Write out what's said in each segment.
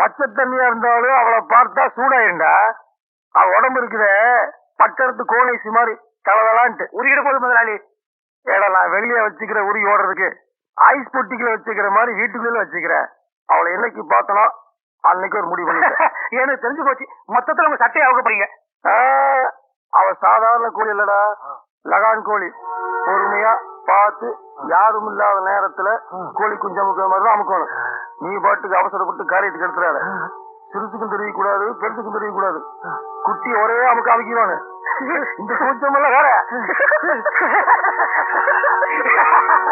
பச்சை தண்ணியா இருந்தாலும் அவளை பார்த்தா சூடாயிருண்டா அவ உடம்பு இருக்குதே பக்கத்து கோணைசி மாதிரி தளதலான்ட்டு உருகிட போகுது முதலாளி. ஏடா நான் வெளியே வச்சுக்கிற உருகி ஓடுறதுக்கு ஐஸ் பொட்டிக்குள்ள வச்சுக்கிற மாதிரி வீட்டுக்குள்ள வச்சுக்கிறேன் அவளை என்னைக்கு பார்த்தனோ அன்னைக்கு ஒரு முடிவு பண்ணிட்டேன். எனக்கு தெரிஞ்சு போச்சு. மொத்தத்துல உங்க சட்டையை அவுக்கப்படுறீங்க அவ சாதாரண கோழி இல்லடா. லகான் கோழி. பொறுமையா பார்த்து யாரும் இல்லாத நேரத்துல கோழி குஞ்சு அமுக்கிற மாதிரி தான் அமுக்கணும். நீ பாட்டுக்கு அவசரப்பட்டு காரியத்துக்கு எடுத்துறாத சிறுசுக்கும் தெரியக்கூடாது பெருசுக்கும் தெரியக்கூடாது. குட்டி ஒரே அமுக்க அமைக்கிறானு இந்த சூச்சம் எல்லாம் வேற.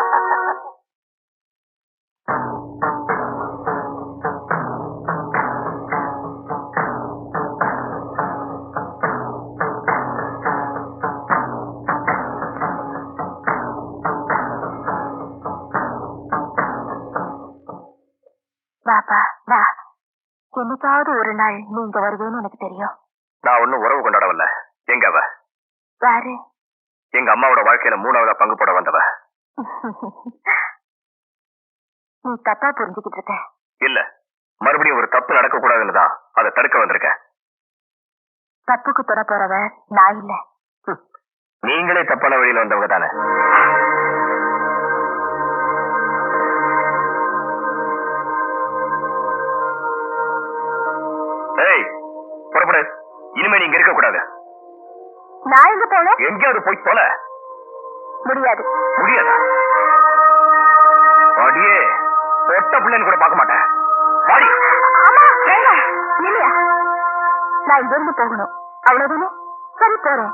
என்னைக்காவது ஒரு நாள் நீங்க வருவேன்னு எனக்கு தெரியும். நான் ஒன்னும் உறவு கொண்டாடவில்ல. எங்க அவ? வாரு எங்க அம்மாவோட வாழ்க்கையில மூணாவதா பங்கு போட வந்தவ? நீ தப்பா புரிஞ்சுக்கிட்டு இருக்க. இல்ல. மறுபடியும் ஒரு தப்பு நடக்க கூடாதுன்னு தான் அதை தடுக்க வந்திருக்கேன் தப்புக்கு துணை போறவ நான் இல்ல. நீங்களே தப்பான வழியில வந்தவங்க தானே? எங்கேயாவது போய் தொலை? முடியாது. முடியாதா? அடியே பொட்ட பிள்ளைன்னு கூட பார்க்க மாட்டேன். வாடி. இல்லையா? நான் இங்க இருந்து போகணும். அவ்வளவுதானே? சரி போறேன்.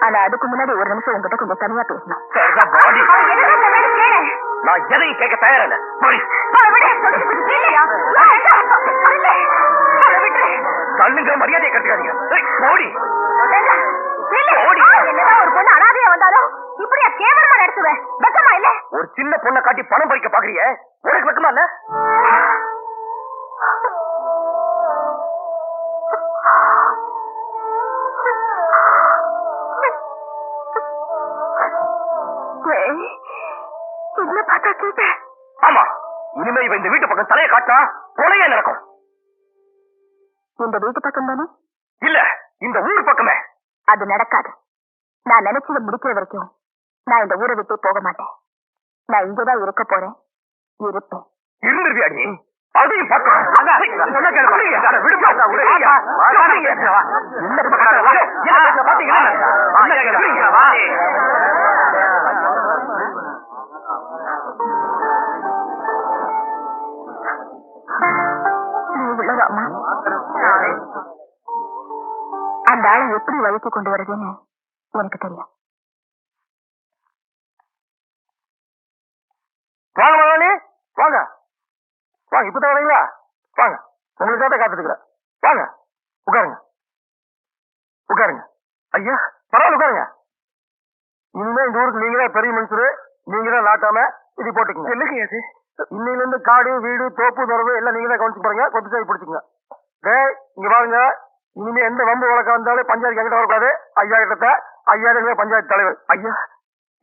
ஆனா அதுக்கு முன்னாடி ஒரு நிமிஷம் உங்ககிட்ட கொஞ்சம் தனியா பேசணும். நான் எதையும் கேட்க தயாரில்ல. வாடி. அவளை விடு. இல்லையா? வேண்டாம். இல்லை. அவளை விட்டுரு. தள்ளுங்க மரியாதையை கட்டுக்காதீங்க ஏய், ஒரு பொண்ணு அனாதையா வந்தாலும்? இப்படியா கேவலமா நடத்துவேன் வெக்கமா இல்ல? ஒரு சின்ன பொண்ணை காட்டி பணம் பறிக்க பாக்குறிய? உனக்கு வெக்கமா இல்ல? என்ன பார்த்தா கேட்டேன் ஆமா. இனிமே இவ இந்த வீட்டு பக்கம் தலையை காட்டினா கொலையே நடக்கும். இந்த வீட்டு பக்கம் தானே இல்ல இந்த ஊர் பக்கமே. அது நடக்காது. நான் நினைச்சதை முடிக்கிற வரைக்கும் நான் இந்த ஊரை விட்டு போக மாட்டேன். நான் இங்கதான் இருக்க போறேன். இருப்பேன். இருந்துருவியாடி அதையும் பார்க்கணும். அந்த ஆளை எப்படி வழிக்கு கொண்டு வருதுன்னு எனக்கு தெரியும். வாங்க முதலாளி வாங்க. வாங்க இப்பதான் வரீங்களா வாங்க. உங்களுக்காக காத்துட்டு இருக்கிறேன் வாங்க. உட்காருங்க. உட்காருங்க. ஐயா பரவாயில்ல உட்காருங்க. இனிமே இந்த ஊருக்கு நீங்க தான் பெரிய மனுஷரு. நீங்க தான் நாட்டாம இது போட்டுக்கங்க. என்னங்க அது இன்னையில இருந்து காடு வீடு தோப்பு துறவு எல்லாம் நீங்க தான் கவனிச்சு பாருங்க. கொத்து சாய் பிடிச்சிங்க டேய் இங்க பாருங்க இனிமே எந்த வம்பு வழக்கம் வந்தாலும் பஞ்சாயத்து எங்கிட்ட வரக்கூடாது. ஐயா கிட்ட ஐயா பஞ்சாயத்து தலைவர். ஐயா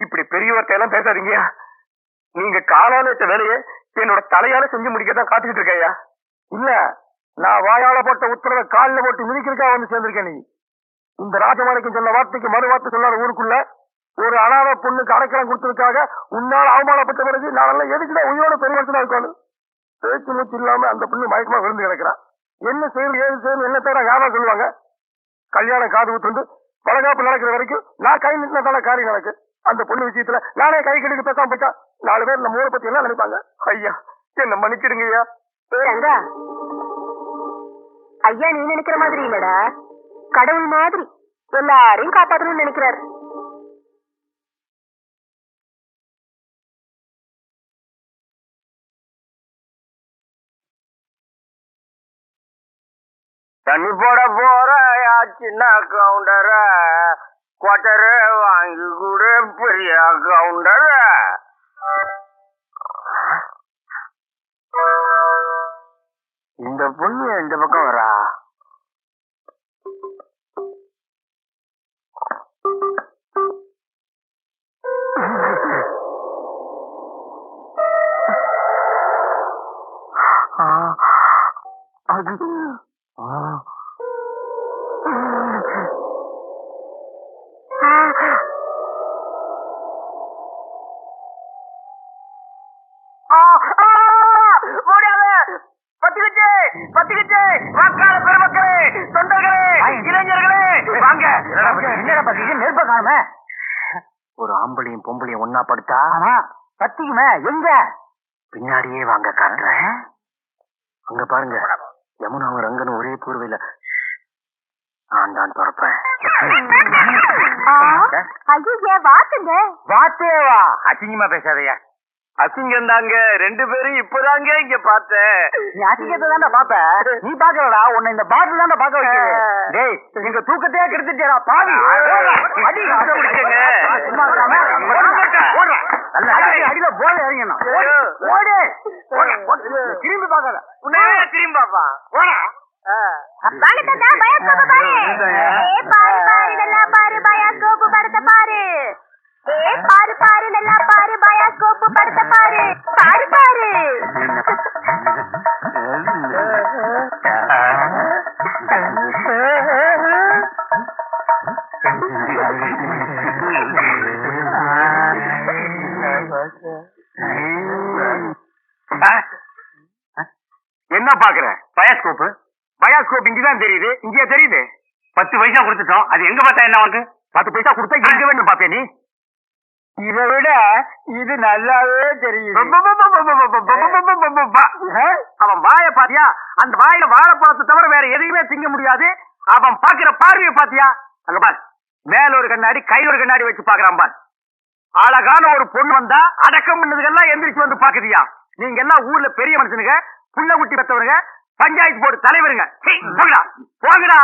இப்படி பெரியவர்கிட்ட எல்லாம் பேசாதீங்க. நீங்க காலால வச்ச வேலையை என்னோட தலையால செஞ்சு முடிக்க தான் காத்துக்கிட்டு இருக்கேயா இல்ல நான் வாயால போட்ட உத்தரவை காலில் போட்டு மிதிக்கிறதுக்காக வந்து சேர்ந்திருக்கேன் நீ. இந்த ராஜமாணிக்கம் சொன்ன வார்த்தைக்கு மறு வார்த்தை சொல்லாத ஊருக்குள்ள ஒரு அனாத பொண்ணுக்கு அடைக்கலம் கொடுத்ததுக்காக உன்னால் அவமானப்பட்ட பிறகு நான் எல்லாம் எதுக்குதான் உயிரோட பெரிய இருக்கணும்? பேச்சு மூச்சு இல்லாம அந்த பொண்ணு மயக்கமா விழுந்து கிடக்கிறான் என்ன செய்யணும் ஏது செய்யணும் என்ன தவிர யாரா சொல்லுவாங்க? கல்யாணம் காது ஊத்துண்டு பலகாப்பு நடக்கிற வரைக்கும் நான் கை நின்னதான தானே காரியம் நடக்கு. அந்த பொண்ணு விஷயத்துல நானே கை கெடுக்க பேசாம போட்டா நாலு பேர் நம்ம ஊரை பத்தி என்ன நினைப்பாங்க? ஐயா என்ன மன்னிச்சிடுங்க ஐயா. ரங்கா ஐயா நீ நினைக்கிற மாதிரி இல்லடா. கடவுள் மாதிரி எல்லாரையும் காப்பாத்தணும்னு நினைக்கிறாரு. தண்ணி போட போற சின்ன கவுண்டர கொட்டர வாங்கி கூட பெரிய கவுண்டர இந்த பொண்ணு இந்த பக்கம் வரா? அது முடியாது. பத்திக்கிச்சு பத்திக்கிச்சு. வாக்காள பெருமக்களே தொண்டர்களே இளைஞர்களே வாங்க. என்னடா பத்திக்கு நெருப்ப காணுமே? ஒரு ஆம்பளையும் பொம்பளையும் ஒன்னா படுத்தா? ஆமா. பத்திக்குமே எங்க? பின்னாடியே வாங்க காட்டுறேன். அங்க பாருங்க. யமுனாவும் ரங்கனும் ஒரே போர்வையில நான் தான் திறப்பேன் ஐயோ வாத்துங்க வாத்தேவா அசிங்கமா பேசாதயா அசிங்கம் தாங்க ரெண்டு பேரும் இப்பதாங்க இங்க பார்த்தேன் நீ அசிங்கத்தை தான்டா பாப்ப நீ பாக்கலடா உன்னை இந்த பாட்டில் தான்டா பாக்க வைக்கிறது டேய் எங்க தூக்கத்தையே கெடுத்துட்டேடா பாவி அடி அடியில போல இறங்கணும் ஓடு. திரும்பி பாக்காத உன்னையே திரும்பி பாப்பா ஓடா. பாரு தாத்தா பயாஸ்கோப் பாரு. ஏ பாரு பாரு நல்லா பாரு பயாஸ்கோப் படத்தை பாரு. ஏ பாரு பாரு நல்லா பாரு பயாஸ்கோப் படத்தை பாரு. பாரு பாரு. என்ன பாக்குற பயாஸ்கோப் பயாஸ்கோப் இங்கதான் தெரியுது இங்கேயே தெரியுது பத்து பைசா கொடுத்துட்டோம் அது எங்க பார்த்தா என்ன உனக்கு பத்து பைசா கொடுத்தா எங்க வேணும் பாப்பே நீ இதை விட இது நல்லாவே தெரியுது அவன் வாய பாத்தியா அந்த வாயில வாழைப்பழத்தை தவிர வேற எதையுமே திங்க முடியாது அவன் பாக்குற பார்வைய பாத்தியா அங்க பார் மேல ஒரு கண்ணாடி கையில ஒரு கண்ணாடி வச்சு பாக்குறான் பார் அழகான ஒரு பொண்ணு வந்தா அடக்கம் பண்ணதுக்கெல்லாம் எந்திரிச்சு வந்து பாக்குதியா நீங்க எல்லாம் ஊர்ல பெரிய மனுஷனுங்க புள்ள குட்டி பெத்தவருங்க பஞ்சாயத்து போர்டு தலைவருங்க. சீ, போங்கடா போங்கடா.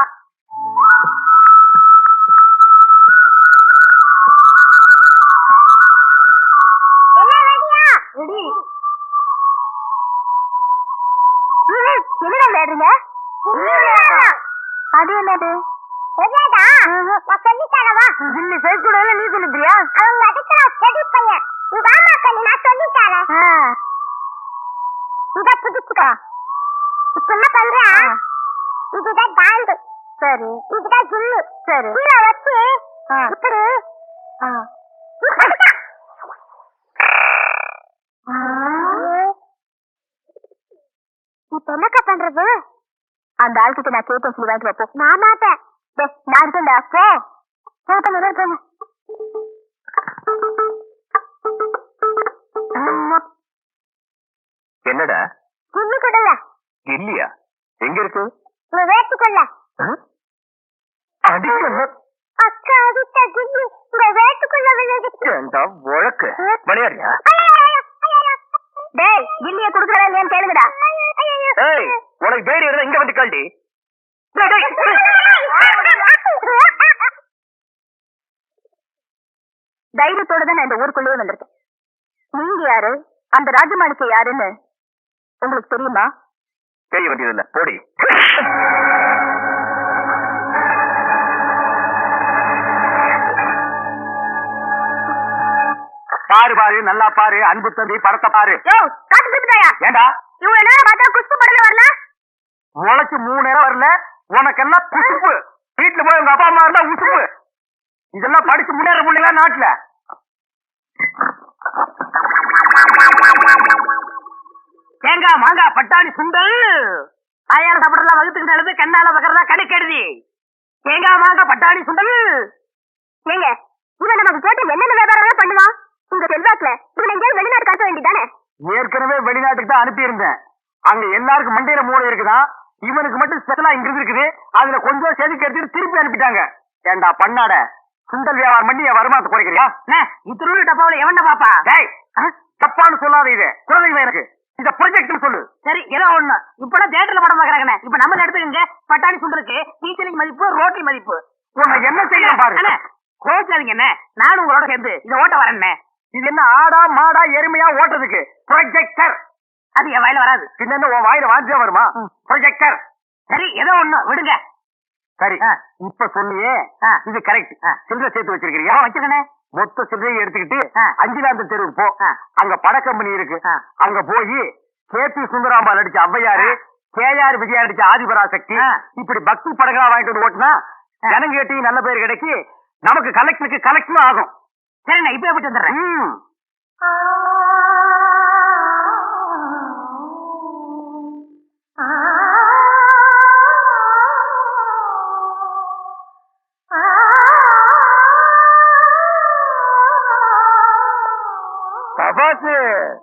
இப்ப என்ன பண்ற இதுதான் டாண்டு சரி. இதுதான் ஜில்லு. சரி. கீழே வச்சு இப்படி. இப்ப என்னக்கா பண்றது? அந்த ஆள்கிட்ட நான் கேட்டேன் சொல்லி வாங்கிட்டு வைப்போம் நான் மாட்டேன். நான் இருக்கேன்டா. போ. ஆமா என்னடா? கிள்ளி கொடுல. இல்லையா? எங்க இருக்கு? வேட்டுக்குள்ள அடிக்கல. அக்கா அடித்த கிள்ளி உங்க வேட்டுக்குள்ள விழுந்துச்சு ஏண்டா வழக்கு? விளையாடியா டேய் கில்லிய குடுக்கறா இல்லையான்னு கேளுங்கடா. ஏய் உனக்கு தைரியம் இருந்தா இங்க வந்து கல்டி தைரியத்தோட தான் நான் இந்த ஊருக்குள்ளேயே வந்திருக்கேன். நீங்க யாரு? அந்த ராஜமாணிக்க யாருன்னு? உங்களுக்கு தெரியுமா? தெரிய வேண்டியது இல்ல போடி. பாரு பாரு நல்லா பாரு. அன்பு தம்பி படத்தை பாரு. ஏண்டா? இவ்வளவு நேரம் பார்த்தா குஷ்பு படல வரல? உழைச்சு மூணு நேரம் வரல. உனக்கெல்லாம் குசுப்பு வீட்டுல போய் உங்க அப்பா அம்மா இருந்தா உசுப்பு. இதெல்லாம் படிச்சு முன்னேற முடியல நாட்டுல. தேங்காய் மாங்காய் பட்டாணி சுண்டல். ஆயார சாப்பிடலாம் வகுத்துக்கு நல்லது கண்ணால பக்கறதா கடுக்கெடுதி. தேங்காய் மாங்காய் பட்டாணி சுண்டல். ஏங்க இவன் நமக்கு கேட்டு என்னென்ன வியாபாரம் பண்ணுவான் உங்க செல்வாக்குல இவன் எங்கேயாவது வெளிநாடு காட்ட வேண்டியதானே? ஏற்கனவே வெளிநாட்டுக்கு தான் அனுப்பி இருந்தேன் அங்க எல்லாருக்கும் மண்டையில மூளை இருக்குதான் இவனுக்கு மட்டும் ஸ்பெஷலா இங்க இருக்குது. அதுல கொஞ்சம் செதுக்கி எடுத்துட்டு திருப்பி அனுப்பிட்டாங்க. ஏண்டா பண்ணாட சுண்டல் வியாபாரம் பண்ணி என் வருமானத்தை குறைக்கிறியா? இத்திருள் டப்பாவில எவன்டா பாப்பா? டேய் தப்பான்னு சொல்லாத இது. குழந்தைங்க எனக்கு. இத ப்ரொஜெக்ட் சொல்லு. சரி ஏதோ ஒண்ணு. இப்பெல்லாம் தியேட்டர்ல படம் பாக்குறாங்கண்ணே இப்ப நம்ம எடுத்துக்கங்க பட்டாணி சுண்டருக்கு டீச்சரிங் மதிப்பு ரோட்டி மதிப்பு. உன்னை என்ன செய்யணும் பாரு. கோச்சாதீங்க என்ன நானும் உங்களோட சேர்ந்து இதை ஓட்ட வரேன்னே இது என்ன ஆடா மாடா எருமையா ஓட்டுறதுக்கு? ப்ரொஜெக்டர் அது என் வாயில வராது. பின்ன என்ன உன் வாயில வாந்தியா வருமா? ப்ரொஜெக்டர் சரி ஏதோ ஒண்ணு விடுங்க. சரி ஆ. இப்ப சொன்னியே ஆ. இது கரெக்ட் ஆ. சில்லறை சேர்த்து வச்சிருக்கிறியா வச்சுக்கண்ணே மொத்த சில்லறையை எடுத்துக்கிட்டு ஆ. அஞ்சிலாந்த தெருவுக்கு போ ஆ. அங்க பட கம்பெனி இருக்கு ஆ. அங்க போய் கேபி சுந்தராம்பாள் நடிச்ச ஔவையாரு கேஆர் விஜயா நடிச்ச ஆதிபராசக்தி. இப்படி பக்தி படங்களா வாங்கிட்டு வந்து ஓட்டுனா ஜனங்கேட்டி நல்ல பேர் கிடைக்கி நமக்கு கலெக்டருக்கு கலெக்ஷனும் ஆகும் சரி நான் இப்ப போயிட்டு வந்துடுறேன் ம்.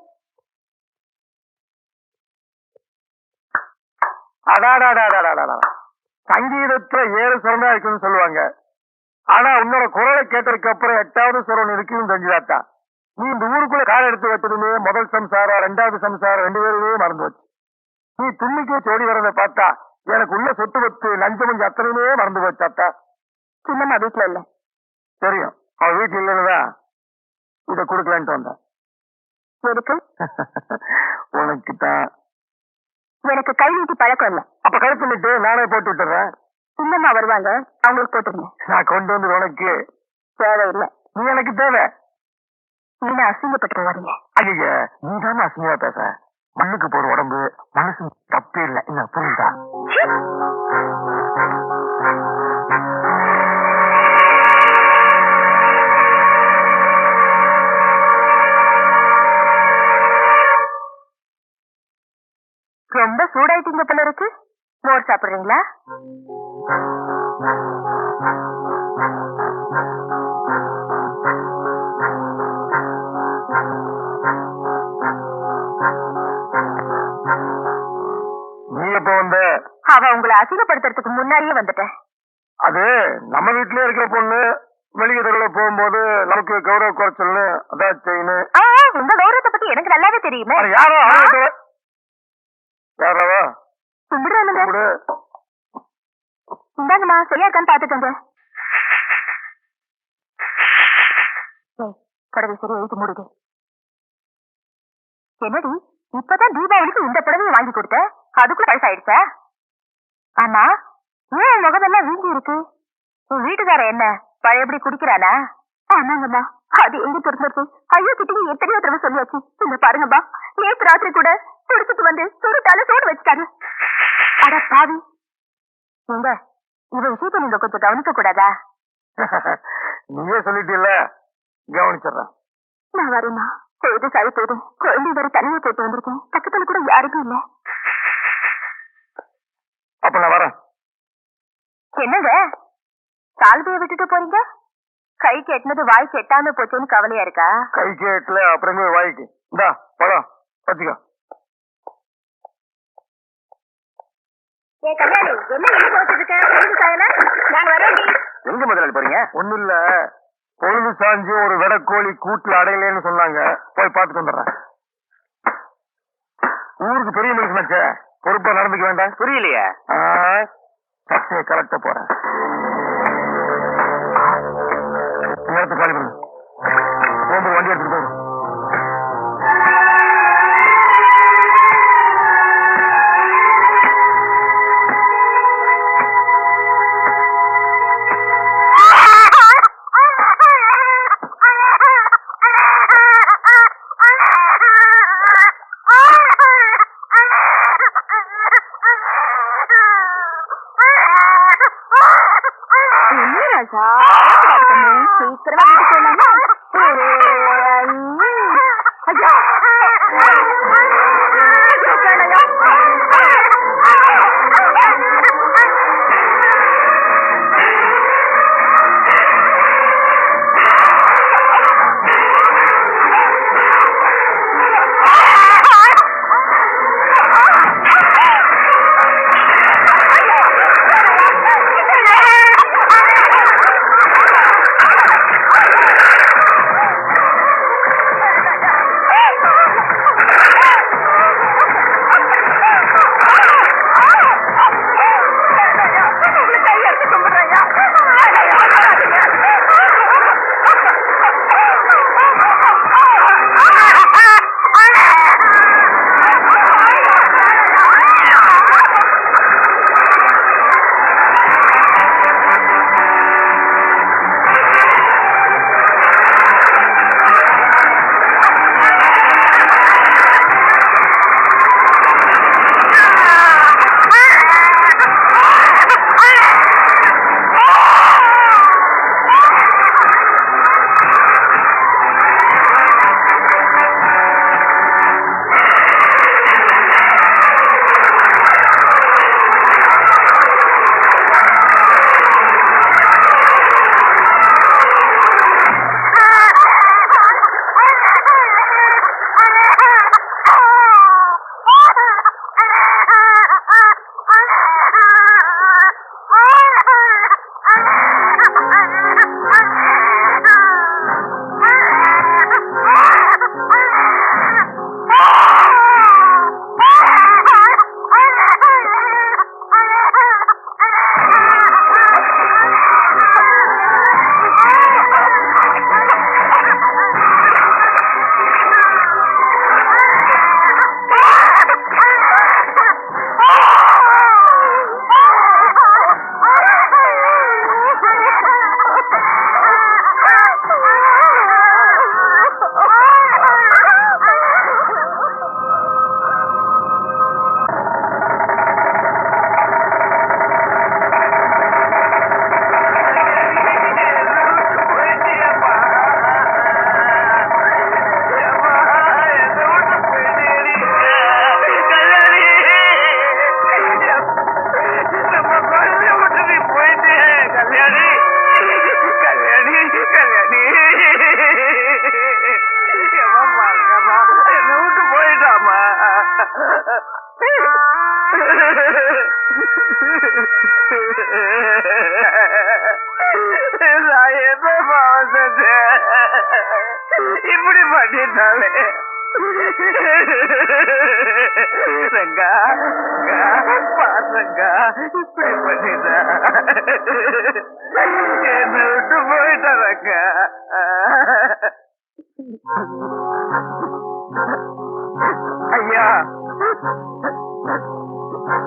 அடாடாடாடாடாடா. சங்கீதத்துல ஏழு சுரண்டா இருக்குன்னு சொல்லுவாங்க. ஆனா உன்னோட குரலை கேட்டதுக்கு அப்புறம் எட்டாவது சுரம் இருக்குன்னு தெரிஞ்சுதாத்தா. நீ இந்த ஊருக்குள்ள கால எடுத்து வச்சதுமே முதல் சம்சாரம் ரெண்டாவது சம்சாரம் ரெண்டு பேருமே மறந்து வச்சு நீ துண்ணிக்கே சோடி வரதை பார்த்தா எனக்கு உள்ள சொத்து வத்து லஞ்சம் அத்தனையுமே மறந்து போச்சாத்தா சின்னம்மா வீட்டுல இல்ல? தெரியும். அவ வீட்டுல இல்லைன்னுதான் இதை கொடுக்கலான்ட்டு வந்தேன். எதுக்கு உனக்கு தான் எனக்கு கை நீட்டி பழக்கம் இல்ல. அப்ப கழுத்து நானே போட்டு விட்டுறேன். சின்னம்மா வருவாங்க. அவங்களுக்கு போட்டுருங்க நான் கொண்டு வந்து உனக்கு. தேவையில்லை. நீ எனக்கு தேவை. நீங்க அசிங்கப்பட்டு வரீங்க ஐய நீ தானே அசிங்கமா பேச. மண்ணுக்கு போற உடம்பு மனசு தப்பே இல்லை. என்ன புரியுதா? ரொம்ப சூடாயிட்டீங்க போல இருக்கு. மோர் சாப்பிடுறீங்களா? நீ எப்ப வந்த? அவ உங்களை அசிங்கப்படுத்துறதுக்கு முன்னாடியே வந்துட்டேன். அது நம்ம வீட்லயே இருக்கிற பொண்ணு வெளியே தெருவில் போகும்போது நமக்கு கௌரவ குறைச்சல்னு அதான் செயின் உங்க கௌரவத்தை பத்தி எனக்கு நல்லாவே தெரியுமே. யாரோ யாராவா? கும்பிடுறானுங்க இந்தாங்கம்மா சரியா இருக்கான்னு பாத்துக்கோங்க புடவை சரியா எழுத்து மூடுது. என்னடி இப்பதான் தீபாவளிக்கு இந்த புடவையை வாங்கி கொடுத்த? அதுக்குள்ள பழசாயிடுச்சா ஆமா ஏன் முகமெல்லாம் வீங்கி இருக்கு? உன் வீட்டுக்கார என்ன? பழையபடி குடிக்கிறானா? ஆமாங்கம்மா. அது எங்க பிறந்தது ஐயோ கிட்டயும் எத்தனையோ தடவை சொல்லியாச்சு. இந்த பாருங்கம்மா நேத்து ராத்திரி கூட குடிச்சிட்டு வந்து சுருட்டால சோடு வச்சுட்டாரு. அட பாவி. எங்க இவ விஷயத்தை நீங்க கொஞ்சம் கவனிக்க கூடாதா? நீயே சொல்லிட்டீல்ல. கவனிச்சிடுறேன். நான் வரேம்மா. பொழுது சாய் போது குழந்தை வேற தனியா போட்டு வந்திருக்கேன். பக்கத்துல கூட யாருக்கும் இல்ல. அப்ப நான் வரேன். என்னங்க? சால்வையை விட்டுட்டு போறீங்க? கை கெட்டினது வாய் கெட்டாம போச்சேன்னு கவலையா இருக்கா? கை கேட்டுல அப்புறமே வாய்க்கு. இந்தா பழம் வச்சுக்கோ. எங்க முதலாளி போறீங்க? ஒண்ணும் இல்ல பொழுது சாஞ்சு ஒரு வெடக்கோழி கூட்டுல அடையலன்னு சொன்னாங்க. போய் பார்த்துட்டு வந்துடுறேன். ஊருக்கு பெரிய மனுஷனாச்சே பொறுப்பா நடந்துக்க வேண்டாம். புரியலையே. கலட்ட போறேன். நேரத்தை காலி ரங்கா இப்படி பண்ணிட்டா என்ன விட்டு போயிட்ட ரங்கா. ஐயா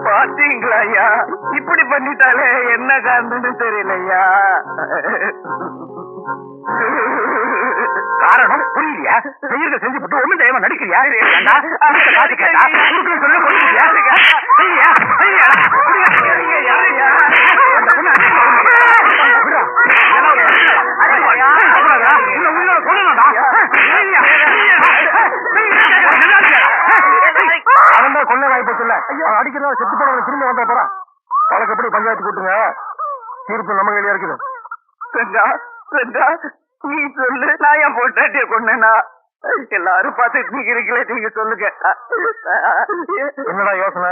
பாத்தீங்களா ஐயா? இப்படி பண்ணிட்டாலே என்ன காரணம்னு தெரியலையா? காரணம் புரியலையா? செய்யறத செஞ்சு போட்டு ஒண்ணும் தெரியாம நடிக்கிறியா? காசு கேட்டா? கொடுக்கணும்னு சொல்லி கொடுக்கறியா? செய்யா, செய்யா. அந்த பொண்ணு விடுடா. இதெல்லாம் ஒரு அடிப்பா. அடிப்பாடா. உன்னை உயிரோட கொல்லணும்டா. செய்யா, அவன் தான் கொள்ளை வாய்ப்பு அவன் அடிக்கிறதா செத்து போனவங்க திரும்ப வந்தா போறான். வழக்கப்படி பஞ்சாயத்து கூட்டுங்க. தீர்ப்பு நம்ம கையில இருக்குது. நீ சொல்லு நான் என் பொண்டாட்டிய கொண்டேனா எல்லாரும் பார்த்துட்டு நிக்கிறீங்களே நீங்க சொல்லுங்க. என்னடா யோசனை?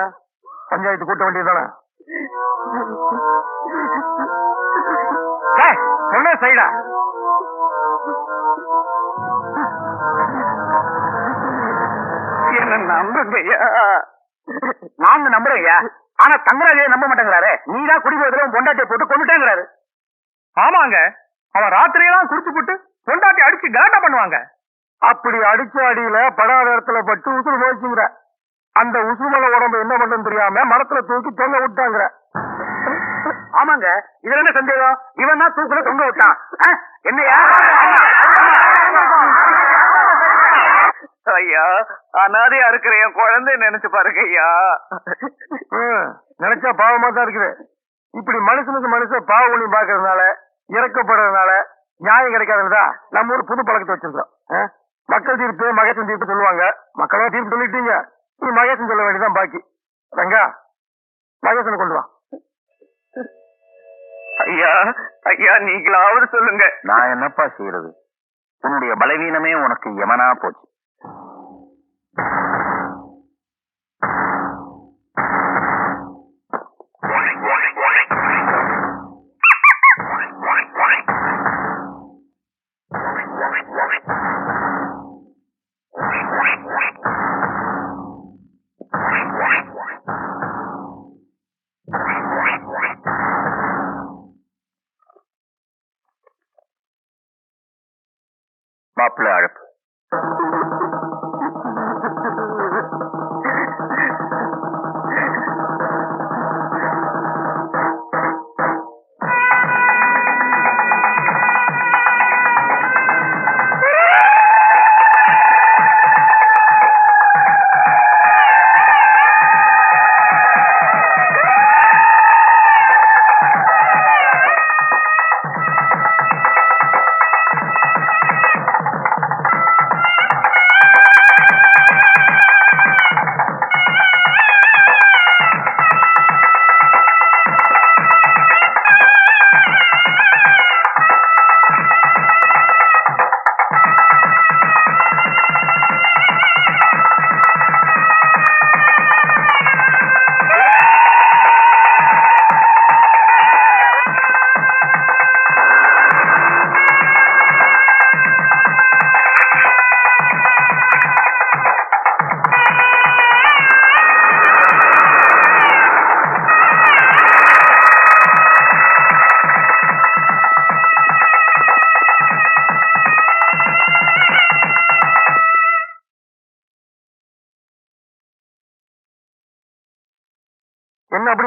பஞ்சாயத்து கூட்ட வேண்டியதுதானே? டேய், சொன்ன செய்டா என்ன நம்புங்கய்யா நாங்க நம்புறோம்யா ஆனா தங்கராஜே நம்ப மாட்டேங்கிறாரு. நீ தான் குடி போயதுல பொண்டாட்டியை போட்டு கொண்டுட்டேங்கிறாரு ஆமாங்க. அவன் ராத்திரியெல்லாம் குடிச்சு போட்டு பொண்டாட்டி அடிச்சு கலாட்டா பண்ணுவாங்க. அப்படி அடிச்ச அடியில படாத இடத்துல பட்டு உசுறு போச்சுங்கிற. அந்த உசுமல உடம்பு என்ன பண்ணுன்னு தெரியாம மரத்துல தூக்கி தொங்க விட்டாங்கிற. ஆமாங்க. இதுல என்ன சந்தேகம்? இவன் தான் தூக்குல தொங்க விட்டான்? என்னையா? ஐயா அனாதையா இருக்கிற என் குழந்தை நினைச்சு பாருங்க ஐயா. நினைச்சா பாவமா தான் இருக்குது. இப்படி மனுஷனுக்கு மனுஷன் பாவ ஒண்ணி பாக்குறதுனால இறக்கப்படுறதுனால நியாயம் கிடைக்காதுதா நம்ம ஒரு புது பழக்கத்தை வச்சிருக்கோம்? மக்கள் தீர்ப்பு மகேசன் தீர்ப்பு சொல்லுவாங்க. மக்களா தீர்ப்பு சொல்லிட்டீங்க. நீ மகேசன் சொல்ல வேண்டியதான் பாக்கி. ரங்கா மகேசனை கொண்டு வா. ஐயா ஐயா நீங்களாவது சொல்லுங்க. நான் என்னப்பா செய்யறது? உன்னுடைய பலவீனமே உனக்கு யமனா போச்சு.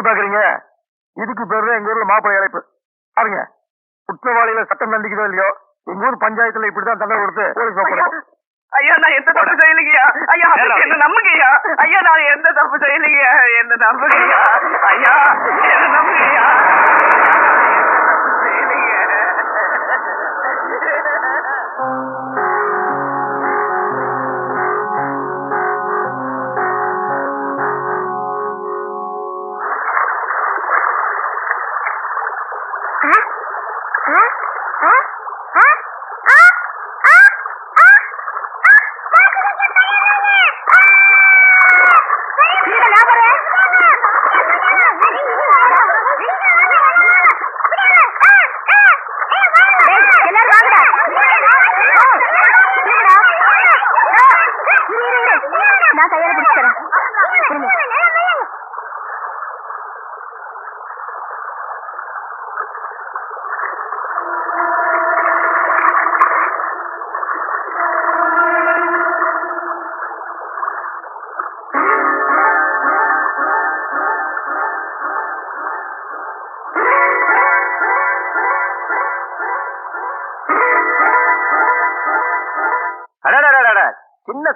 அப்படி பாக்குறீங்க? இதுக்கு பேரு எங்க ஊர்ல மாப்பிள்ளை அழைப்பு பாருங்க. குற்றவாளிகளை சட்டம் தண்டிக்குதோ இல்லையோ எங்க ஊர் பஞ்சாயத்துல இப்படிதான் தண்டனை கொடுத்து போலீஸ் ஒப்படைப்போம் ஐயா நான் எந்த தப்பு செய்யலைங்கய்யா? ஐயா என்ன நம்புங்கய்யா? ஐயா நான் எந்த தப்பு செய்யலைங்க என்ன நம்புங்கய்யா? ஐயா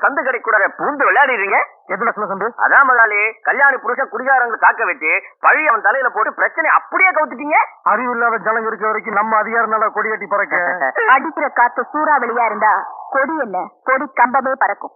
சந்து கடைக்கூட பூந்து விளையாடுறீங்க எதுல சந்து? அதான் முதலாளி கல்யாணி புருஷன் குடிகாரங்களை தாக்க வச்சு பழி அவன் தலையில போட்டு பிரச்சனை அப்படியே கவுத்துட்டீங்க. அறிவு இல்லாத ஜனங்க இருக்க வரைக்கும் நம்ம அதிகாரம் நல்லா கொடி கட்டி பறக்க. அடிக்கிற காத்து சூறாவளியா இருந்தா கொடி என்ன? கொடி கம்பமே பறக்கும்.